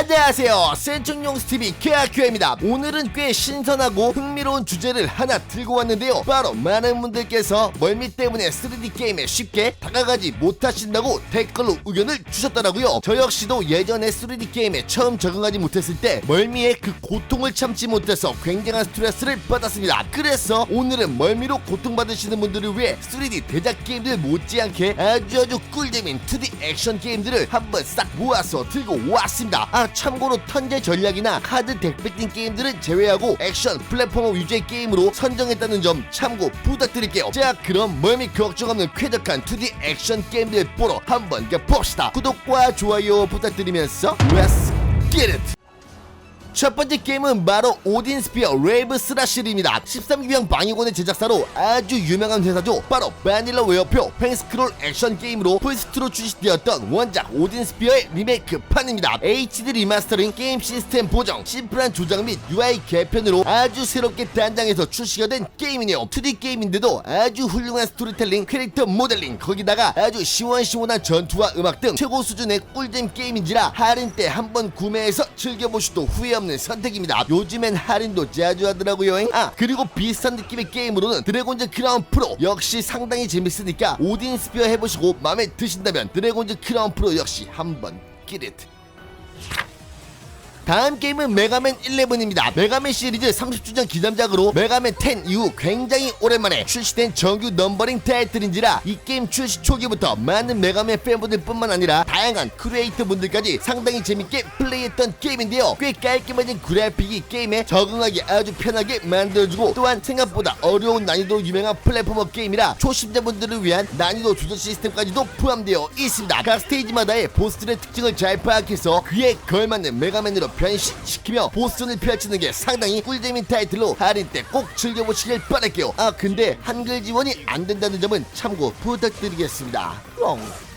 안녕하세요. 센충용 스티비 케아큐입니다. 오늘은 꽤 신선하고 흥미로운 주제를 하나 들고 왔는데요. 바로 많은 분들께서 멀미 때문에 3D 게임에 쉽게 다가가지 못하신다고 댓글로 의견을 주셨더라고요. 저 역시도 예전에 3D 게임에 처음 적응하지 못했을 때 멀미의 그 고통을 참지 못해서 굉장한 스트레스를 받았습니다. 그래서 오늘은 멀미로 고통받으시는 분들을 위해 3D 대작 게임들 못지않게 아주 아주 꿀잼인 2D 액션 게임들을 한번 싹 모아서 들고 왔습니다. 아 참고로 턴제 전략이나 카드 덱 뺏긴 게임들은 제외하고 액션 플랫포머 위주의 게임으로 선정했다는 점 참고 부탁드릴게요. 자 그럼 멀미 걱정 없는 쾌적한 2D 액션 게임들 보러 한번 가봅시다. 구독과 좋아요 부탁드리면서 Let's get it! 첫 번째 게임은 바로 오딘 스피어 레이브 스라시입니다 13기병 방위군의 제작사로 아주 유명한 회사죠. 바로 바닐라 웨어표 횡스크롤 액션 게임으로 플스트로 출시되었던 원작 오딘 스피어의 리메이크판입니다. HD 리마스터링 게임 시스템 보정, 심플한 조작 및 UI 개편으로 아주 새롭게 단장해서 출시가 된 게임이네요. 2D 게임인데도 아주 훌륭한 스토리텔링, 캐릭터 모델링, 거기다가 아주 시원시원한 전투와 음악 등 최고 수준의 꿀잼 게임인지라 할인 때 한번 구매해서 즐겨보셔도 후회 없는 선택입니다. 요즘엔 할인도 자주 하더라고요. 아 그리고 비슷한 느낌의 게임으로는 드래곤즈 크라운 프로 역시 상당히 재밌으니까 오딘 스피어 해보시고 마음에 드신다면 드래곤즈 크라운 프로 역시 한번 끼릿. 다음 게임은 메가맨 11입니다. 메가맨 시리즈 30주년 기념작으로 메가맨 10 이후 굉장히 오랜만에 출시된 정규 넘버링 타이틀인지라 이 게임 출시 초기부터 많은 메가맨 팬분들 뿐만 아니라 다양한 크리에이터 분들까지 상당히 재밌게 플레이했던 게임인데요. 꽤 깔끔해진 그래픽이 게임에 적응하기 아주 편하게 만들어주고 또한 생각보다 어려운 난이도로 유명한 플랫포머 게임이라 초심자분들을 위한 난이도 조절 시스템까지도 포함되어 있습니다. 각 스테이지마다의 보스들의 특징을 잘 파악해서 그에 걸맞는 메가맨으로 변신시키며 보스전을 펼치는 게 상당히 꿀잼인 타이틀로 할인 때 꼭 즐겨보시길 바랄게요. 아 근데 한글 지원이 안 된다는 점은 참고 부탁드리겠습니다. 롱.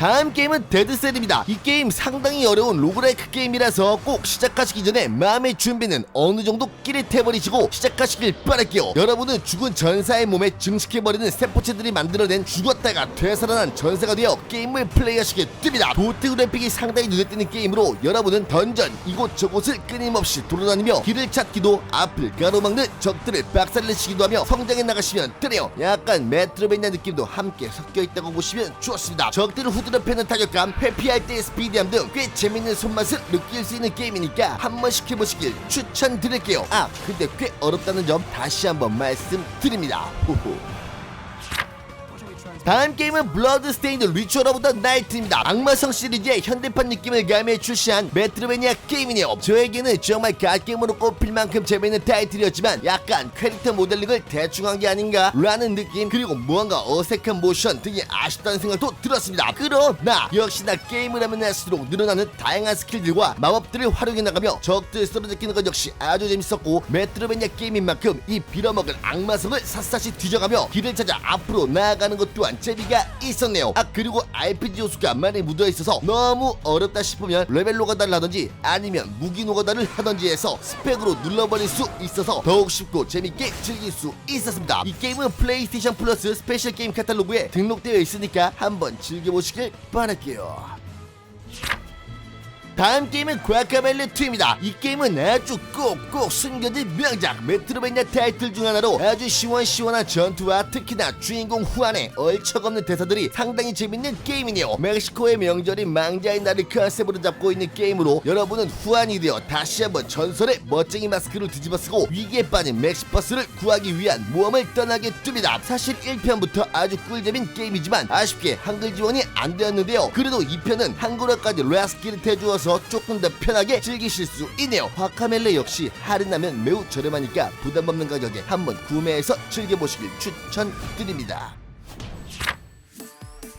다음 게임은 데드셀입니다. 이 게임 상당히 어려운 로그라이크 게임이라서 꼭 시작하시기 전에 마음의 준비는 어느 정도 끼릿해버리시고 시작하시길 바랄게요. 여러분은 죽은 전사의 몸에 증식해버리는 세포체들이 만들어낸 죽었다가 되살아난 전사가 되어 게임을 플레이하시게 됩니다. 도트 그래픽이 상당히 눈에 띄는 게임으로 여러분은 던전 이곳저곳을 끊임없이 돌아다니며 길을 찾기도 앞을 가로막는 적들을 박살내시기도 하며 성장해 나가시면 되네요. 약간 메트로베니아 느낌도 함께 섞여있다고 보시면 좋습니다. 적들을 후드 려 패는 타격감, 회피할 때의 스피디함 등 꽤 재밌는 손맛을 느낄 수 있는 게임이니까 한 번씩 해보시길 추천드릴게요. 아 근데 꽤 어렵다는 점 다시 한번 말씀드립니다. 호호. 다음 게임은 블러드 스테인드 리추얼 오브 더 나이트입니다. 악마성 시리즈의 현대판 느낌을 가미해 출시한 메트로베니아 게임이네요. 저에게는 정말 갓게임으로 꼽힐 만큼 재밌는 타이틀이었지만 약간 캐릭터 모델링을 대충 한 게 아닌가 라는 느낌 그리고 무언가 어색한 모션 등이 아쉽다는 생각도 들었습니다. 그러나 역시나 게임을 하면 할수록 늘어나는 다양한 스킬들과 마법들을 활용해 나가며 적들 쓰러지키는 것 역시 아주 재밌었고 메트로베니아 게임인 만큼 이 빌어먹을 악마성을 샅샅이 뒤져가며 길을 찾아 앞으로 나아가는 것 또한 재미가 있었네요. 아 그리고 RPG 요소가 많이 묻어 있어서 너무 어렵다 싶으면 레벨 노가다를 하든지 아니면 무기 노가다를 하든지 해서 스펙으로 눌러버릴 수 있어서 더욱 쉽고 재밌게 즐길 수 있었습니다. 이 게임은 플레이스테이션 플러스 스페셜 게임 카탈로그에 등록되어 있으니까 한번 즐겨보시길 바랄게요. 다음 게임은 과카멜레 2입니다. 이 게임은 아주 꼭꼭 숨겨진 명작 메트로베니아 타이틀 중 하나로 아주 시원시원한 전투와 특히나 주인공 후안의 얼척없는 대사들이 상당히 재밌는 게임이네요. 멕시코의 명절인 망자의 날을 컨셉으로 잡고 있는 게임으로 여러분은 후안이 되어 다시 한번 전설의 멋쟁이 마스크를 뒤집어쓰고 위기에 빠진 멕시퍼스를 구하기 위한 모험을 떠나게 됩니다. 사실 1편부터 아주 꿀잼인 게임이지만 아쉽게 한글 지원이 안 되었는데요. 그래도 2편은 한글어까지 레스키를 해주어서 조금 더 편하게 즐기실 수 있네요. 화카멜레 역시 할인하면 매우 저렴하니까 부담 없는 가격에 한번 구매해서 즐겨보시길 추천드립니다.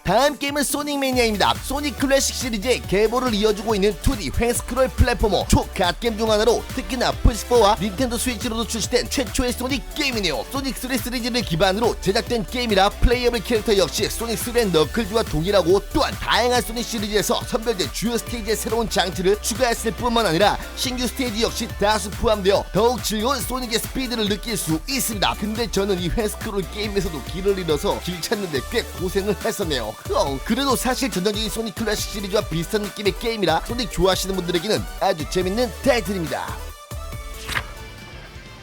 다음 게임은 소닉 매니아입니다. 소닉 클래식 시리즈의 계보를 이어주고 있는 2D 횡스크롤 플랫포머 초갓겜 중 하나로 특히나 플스4와 닌텐도 스위치로도 출시된 최초의 소닉 게임이네요. 소닉 3 시리즈를 기반으로 제작된 게임이라 플레이어블 캐릭터 역시 소닉 3의 너클즈와 동일하고 또한 다양한 소닉 시리즈에서 선별된 주요 스테이지의 새로운 장치를 추가했을 뿐만 아니라 신규 스테이지 역시 다수 포함되어 더욱 즐거운 소닉의 스피드를 느낄 수 있습니다. 근데 저는 이 회스크롤 게임에서도 길을 잃어서 길 찾는데 꽤 고생을 했었네요. 형, 그래도 사실 전형적인 소닉 클래식 시리즈와 비슷한 느낌의 게임이라 소닉 좋아하시는 분들에게는 아주 재밌는 타이틀입니다.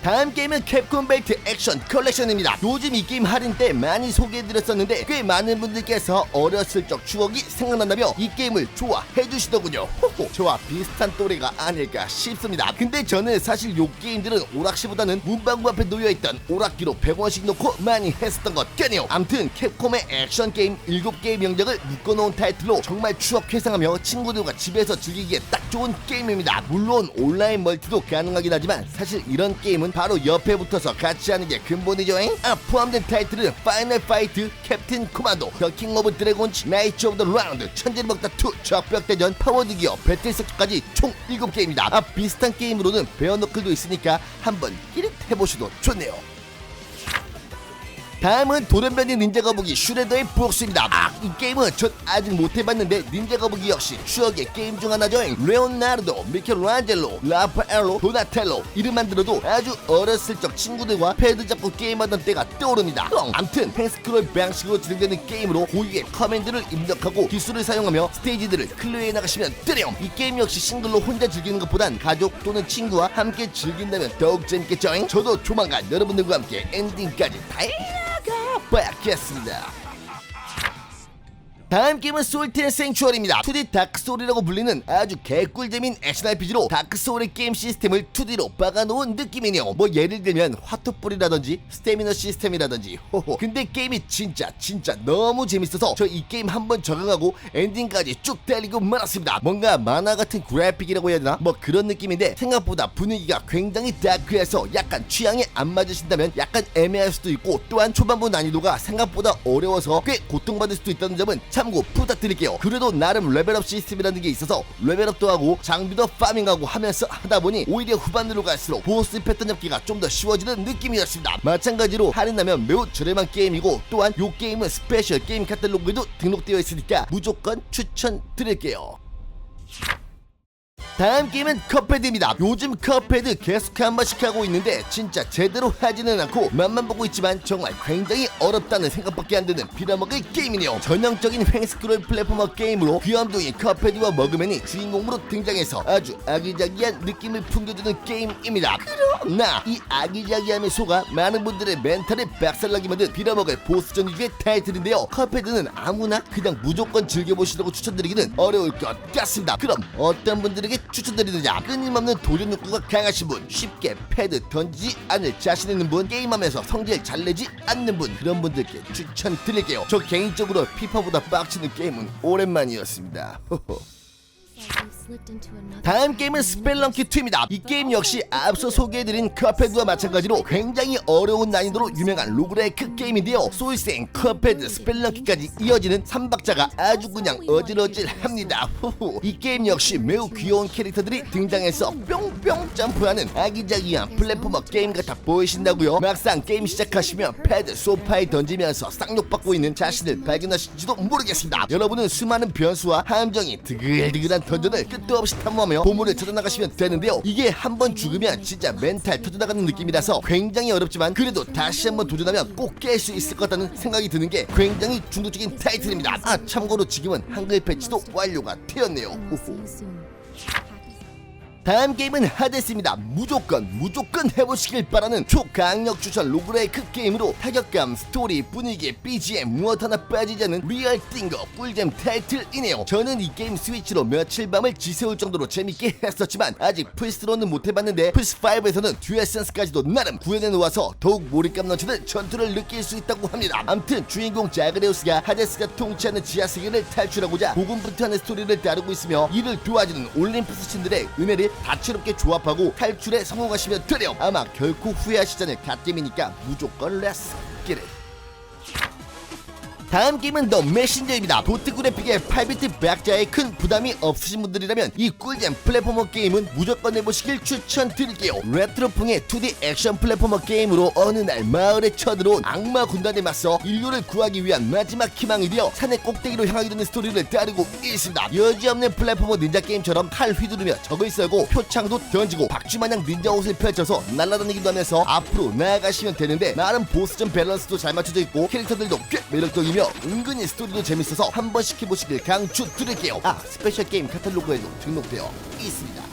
다음 게임은 캡콤 벨트 액션 컬렉션입니다. 요즘 이 게임 할인 때 많이 소개해드렸었는데 꽤 많은 분들께서 어렸을 적 추억이 생각난다며 이 게임을 좋아해 주시더군요. 호호, 저와 비슷한 또래가 아닐까 싶습니다. 근데 저는 사실 요 게임들은 오락실보다는 문방구 앞에 놓여있던 오락기로 100원씩 놓고 많이 했었던 것 같네요. 암튼 캡콤의 액션 게임 7개의 명작을 묶어놓은 타이틀로 정말 추억 회상하며 친구들과 집에서 즐기기에 딱 좋은 게임입니다. 물론 온라인 멀티도 가능하긴 하지만 사실 이런 게임은 바로 옆에 붙어서 같이 하는 게 근본이죠. 잉? 아, 포함된 타이틀은 파이널 파이트, 캡틴 코만도, 더킹 오브 드래곤즈, 나이츠 오브 더 라운드, 천재를 먹다 2, 적벽대전, 파워드기어, 배틀섹터까지 총 7게임이다. 아, 비슷한 게임으로는 베어너클도 있으니까 한번 끼릿 해보셔도 좋네요. 다음은 돌연변이 닌자 거북이 슈레더의 복수입니다. 아, 이 게임은 전 아직 못 해봤는데 닌자 거북이 역시 추억의 게임 중 하나죠. 레오나르도, 미켈란젤로, 라파엘로, 도나텔로 이름만 들어도 아주 어렸을 적 친구들과 패드 잡고 게임하던 때가 떠오릅니다. 뻥. 암튼 펜스크롤 방식으로 진행되는 게임으로 고유의 커맨드를 입력하고 기술을 사용하며 스테이지들을 클리어해 나가시면 뜨렴. 이 게임 역시 싱글로 혼자 즐기는 것보단 가족 또는 친구와 함께 즐긴다면 더욱 재밌겠죠. 저도 조만간 여러분들과 함께 엔딩까지 다양 하게 봐야겠습니다. 다음 게임은 솔트의 생추얼입니다. 2D 다크소울이라고 불리는 아주 개꿀잼인 액션 RPG로 다크소울의 게임 시스템을 2D로 박아놓은 느낌이네요. 뭐 예를 들면 화투불이라든지 스태미너 시스템이라든지 호호. 근데 게임이 진짜 진짜 너무 재밌어서 저 이 게임 한번 적응하고 엔딩까지 쭉 달리고 말았습니다. 뭔가 만화 같은 그래픽이라고 해야 되나? 뭐 그런 느낌인데 생각보다 분위기가 굉장히 다크해서 약간 취향에 안 맞으신다면 약간 애매할 수도 있고 또한 초반부 난이도가 생각보다 어려워서 꽤 고통받을 수도 있다는 점은 참고 부탁드릴게요. 그래도 나름 레벨업 시스템이라는 게 있어서 레벨업도 하고 장비도 파밍하고 하면서 하다 보니 오히려 후반으로 갈수록 보스 패턴 잡기가 좀 더 쉬워지는 느낌이었습니다. 마찬가지로 할인하면 매우 저렴한 게임이고 또한 이 게임은 스페셜 게임 카탈로그에도 등록되어 있으니까 무조건 추천드릴게요. 다음 게임은 컵헤드입니다. 요즘 컵헤드 계속 한 번씩 하고 있는데 진짜 제대로 하지는 않고 맛만 보고 있지만 정말 굉장히 어렵다는 생각밖에 안 드는 빌어먹을 게임이네요. 전형적인 횡스크롤 플랫포머 게임으로 귀염둥이 컵헤드와 머그맨이 주인공으로 등장해서 아주 아기자기한 느낌을 풍겨주는 게임입니다. 그러나 이 아기자기함의 소가 많은 분들의 멘탈을 박살나게 만든 빌어먹을 보스전 위주의 타이틀인데요. 컵헤드는 아무나 그냥 무조건 즐겨보시라고 추천드리기는 어려울 것 같습니다. 그럼 어떤 분들에게 추천드리느냐 끊임없는 도전 욕구가 강하신 분 쉽게 패드 던지지 않을 자신 있는 분 게임하면서 성질 잘 내지 않는 분 그런 분들께 추천드릴게요 저 개인적으로 피파보다 빡치는 게임은 오랜만이었습니다 호호. 다음 게임은 스펠런키 2입니다. 이 게임 역시 앞서 소개해드린 컵헤드와 마찬가지로 굉장히 어려운 난이도로 유명한 로그라이크 게임인데요. 소울생, 컵헤드, 스펠런키까지 이어지는 3박자가 아주 그냥 어질어질합니다. 이 게임 역시 매우 귀여운 캐릭터들이 등장해서 뿅뿅 점프하는 아기자기한 플랫포머 게임 같아 보이신다고요. 막상 게임 시작하시면 패드 소파에 던지면서 쌍욕받고 있는 자신을 발견하실지도 모르겠습니다. 여러분은 수많은 변수와 함정이 드글드글한 던전을 끝도 없이 탐험하며 보물을 찾아나가시면 되는데요. 이게 한번 죽으면 진짜 멘탈 터져나가는 느낌이라서 굉장히 어렵지만 그래도 다시 한번 도전하면 꼭 깰 수 있을 것 같다는 생각이 드는 게 굉장히 중독적인 타이틀입니다. 아 참고로 지금은 한글 패치도 완료가 되었네요. 후후. 다음 게임은 하데스입니다. 무조건 무조건 해보시길 바라는 초강력 추천 로그레이크 게임으로 타격감, 스토리, 분위기, BGM 무엇 하나 빠지지 않는 리얼 띵거 꿀잼 타이틀이네요. 저는 이 게임 스위치로 며칠 밤을 지새울 정도로 재밌게 했었지만 아직 플스로는 못 해봤는데 플스5에서는 듀얼센스까지도 나름 구현해 놓아서 더욱 몰입감 넘치는 전투를 느낄 수 있다고 합니다. 암튼 주인공 자그레우스가 하데스가 통치하는 지하세계를 탈출하고자 고군분투하는 스토리를 다루고 있으며 이를 도와주는 올림푸스 신들의 은혜를 다채롭게 조합하고 탈출에 성공하시면 되려 아마 결코 후회하시지 않을 갓게임이니까 무조건 렛츠 기릿 다음 게임은 더 메신저입니다. 도트 그래픽의 8비트 백자에 큰 부담이 없으신 분들이라면 이 꿀잼 플랫포머 게임은 무조건 해보시길 추천드릴게요. 레트로풍의 2D 액션 플랫포머 게임으로 어느 날 마을에 쳐들어온 악마 군단에 맞서 인류를 구하기 위한 마지막 희망이 되어 산의 꼭대기로 향하게 되는 스토리를 따르고 있습니다. 여지없는 플랫포머 닌자 게임처럼 칼 휘두르며 적을 썰고 표창도 던지고 박쥐마냥 닌자 옷을 펼쳐서 날아다니기도 하면서 앞으로 나아가시면 되는데 나름 보스전 밸런스도 잘 맞춰져 있고 캐릭터들도 꽤 매력적이며 은근히 스토리도 재밌어서 한 번씩 해보시길 강추드릴게요. 아 스페셜 게임 카탈로그에도 등록되어 있습니다.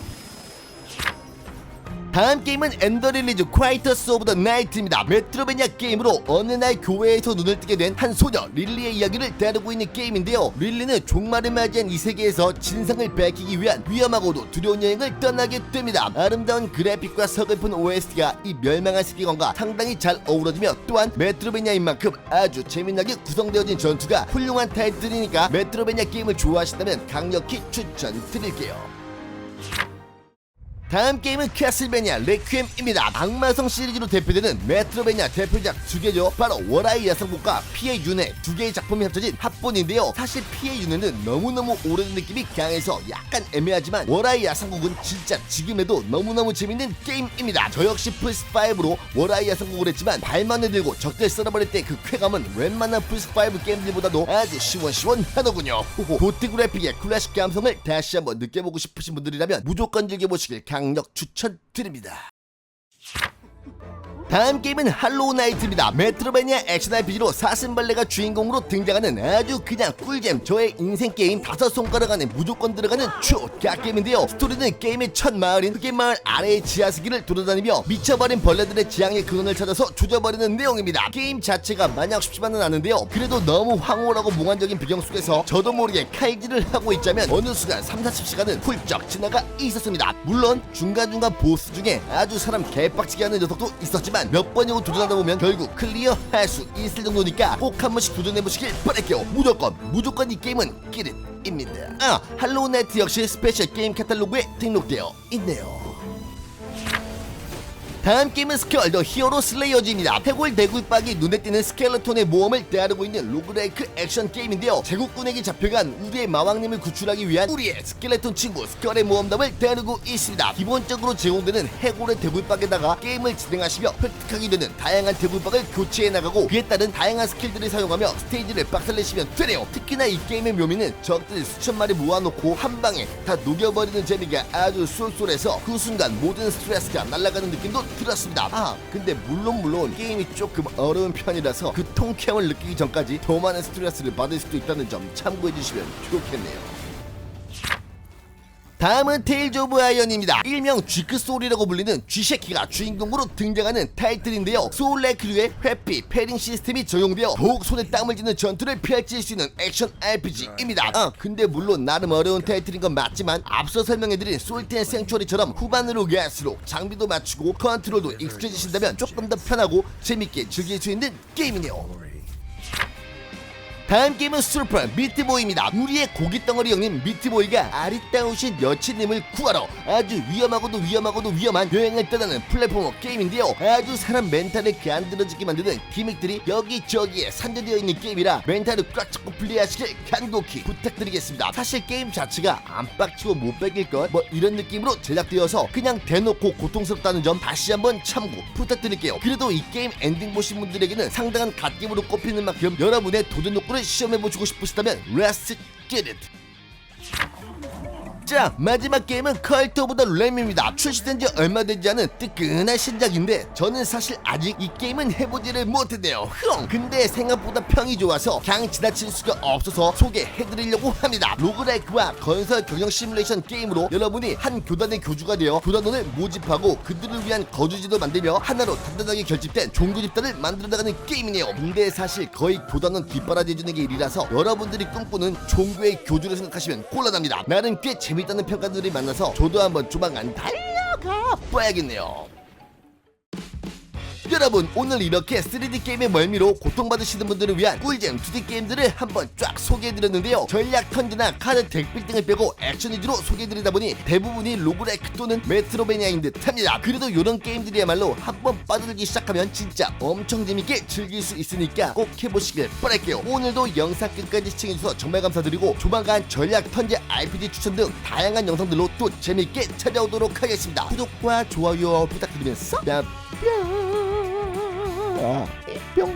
다음 게임은 엔더 릴리즈 콰이터스 오브 더 나이트입니다. 메트로베니아 게임으로 어느 날 교회에서 눈을 뜨게 된 한 소녀 릴리의 이야기를 다루고 있는 게임인데요. 릴리는 종말을 맞이한 이 세계에서 진상을 밝히기 위한 위험하고도 두려운 여행을 떠나게 됩니다. 아름다운 그래픽과 서글픈 OST가 이 멸망한 세계관과 상당히 잘 어우러지며 또한 메트로베니아인 만큼 아주 재미나게 구성되어진 전투가 훌륭한 타이틀이니까 메트로베니아 게임을 좋아하신다면 강력히 추천드릴게요. 다음 게임은 캐슬베니아 레퀴엠입니다. 악마성 시리즈로 대표되는 메트로베니아 대표작 두 개죠. 바로 워라이 야성국과 피의 윤회 두 개의 작품이 합쳐진 합본인데요. 사실 피의 윤회는 너무너무 오래된 느낌이 강해서 약간 애매하지만 워라이 야성국은 진짜 지금에도 너무너무 재밌는 게임입니다. 저 역시 플스5로 워라이 야성국을 했지만 발만을 들고 적들 썰어버릴 때 그 쾌감은 웬만한 플스5 게임들보다도 아주 시원시원하더군요. 호호. 도트 그래픽의 클래식 감성을 다시 한번 느껴보고 싶으신 분들이라면 무조건 즐겨보시길 강력 추천드립니다. 다음 게임은 할로우 나이트입니다. 메트로베니아 액션 RPG로 사슴벌레가 주인공으로 등장하는 아주 그냥 꿀잼 저의 인생 게임 다섯 손가락 안에 무조건 들어가는 초가 게임인데요. 스토리는 게임의 첫 마을인 흑의 마을 아래의 지하수기를 돌아다니며 미쳐버린 벌레들의 지향의 근원을 찾아서 조져버리는 내용입니다. 게임 자체가 마냥 쉽지만은 않은데요. 그래도 너무 황홀하고 몽환적인 배경 속에서 저도 모르게 칼질을 하고 있자면 어느 순간 3, 40시간은 훌쩍 지나가 있었습니다. 물론 중간중간 보스 중에 아주 사람 개빡치게 하는 녀석도 있었지만 몇 번이고 도전하다 보면 결국 클리어 할 수 있을 정도니까 꼭 한 번씩 도전해보시길 바랄게요. 무조건 무조건 이 게임은 끼릿입니다. 아 할로우 나이트 역시 스페셜 게임 카탈로그에 등록되어 있네요. 다음 게임은 스컬 더 히어로 슬레이어즈입니다. 해골 대굴박이 눈에 띄는 스켈레톤의 모험을 다루고 있는 로그라이크 액션 게임인데요. 제국군에게 잡혀간 우리의 마왕님을 구출하기 위한 우리의 스켈레톤 친구 스컬의 모험담을 다루고 있습니다. 기본적으로 제공되는 해골의 대굴박에다가 게임을 진행하시며 획득하게 되는 다양한 대굴박을 교체해 나가고 그에 따른 다양한 스킬들을 사용하며 스테이지를 박살내시면 되네요. 특히나 이 게임의 묘미는 적들 수천 마리 모아놓고 한 방에 다 녹여버리는 재미가 아주 쏠쏠해서 그 순간 모든 스트레스가 날아가는 느낌도 들었습니다. 아 근데 물론 물론 게임이 조금 어려운 편이라서 그 통쾌함을 느끼기 전까지 더 많은 스트레스를 받을 수도 있다는 점 참고해 주시면 좋겠네요. 다음은 테일즈 오브 아이언입니다. 일명 쥐크 소울이라고 불리는 쥐새끼가 주인공으로 등장하는 타이틀인데요. 소울레 크류의 회피, 패링 시스템이 적용되어 더욱 손에 땀을 쥐는 전투를 펼칠 수 있는 액션 RPG입니다. 아, 근데 물론 나름 어려운 타이틀인 건 맞지만 앞서 설명해드린 솔트 앤 생츄어리처럼 후반으로 갈수록 장비도 맞추고 컨트롤도 익숙해지신다면 조금 더 편하고 재밌게 즐길 수 있는 게임이네요. 다음 게임은 슈퍼 미트보이입니다. 우리의 고기 덩어리 형님 미트보이가 아리따우신 여친님을 구하러 아주 위험하고도 위험하고도 위험한 여행을 떠나는 플랫포머 게임인데요. 아주 사람 멘탈을 간드러지게 만드는 기믹들이 여기저기에 산재되어 있는 게임이라 멘탈을 꽉 잡고 플레이하시길 간곡히 부탁드리겠습니다. 사실 게임 자체가 안 빡치고 못 베길 것 뭐 이런 느낌으로 제작되어서 그냥 대놓고 고통스럽다는 점 다시 한번 참고 부탁드릴게요. 그래도 이 게임 엔딩 보신 분들에게는 상당한 갓겜으로 꼽히는 만큼 여러분의 도전 욕구를 시험해보시고 싶으시다면 Let's get it! 자 마지막 게임은 컬트 오브 더 램입니다. 출시된 지 얼마 되지 않은 뜨끈한 신작인데 저는 사실 아직 이 게임은 해보지를 못했네요. 흥 근데 생각보다 평이 좋아서 그냥 지나칠 수가 없어서 소개해드리려고 합니다. 로그라이크와 건설 경영 시뮬레이션 게임으로 여러분이 한 교단의 교주가 되어 교단원을 모집하고 그들을 위한 거주지도 만들며 하나로 단단하게 결집된 종교 집단을 만들어 나가는 게임이네요. 근데 사실 거의 교단원 뒷바라지 해주는 게 일이라서 여러분들이 꿈꾸는 종교의 교주를 생각하시면 곤란합니다. 나는 꽤 재밌 다는 평가들이 많아서 저도 한번 조만간 달려가 봐야겠네요 여러분 오늘 이렇게 3D 게임의 멀미로 고통받으시는 분들을 위한 꿀잼 2D 게임들을 한번 쫙 소개해드렸는데요. 전략 턴제나 카드 덱빌 등을 빼고 액션 위주로 소개해드리다 보니 대부분이 로그라이크 또는 메트로베니아인 듯합니다. 그래도 이런 게임들이야말로 한번 빠져들기 시작하면 진짜 엄청 재밌게 즐길 수 있으니까 꼭 해보시길 바랄게요. 오늘도 영상 끝까지 시청해주셔서 정말 감사드리고 조만간 전략 턴제 RPG 추천 등 다양한 영상들로 또 재밌게 찾아오도록 하겠습니다. 구독과 좋아요 부탁드리면서 뿅 뿅.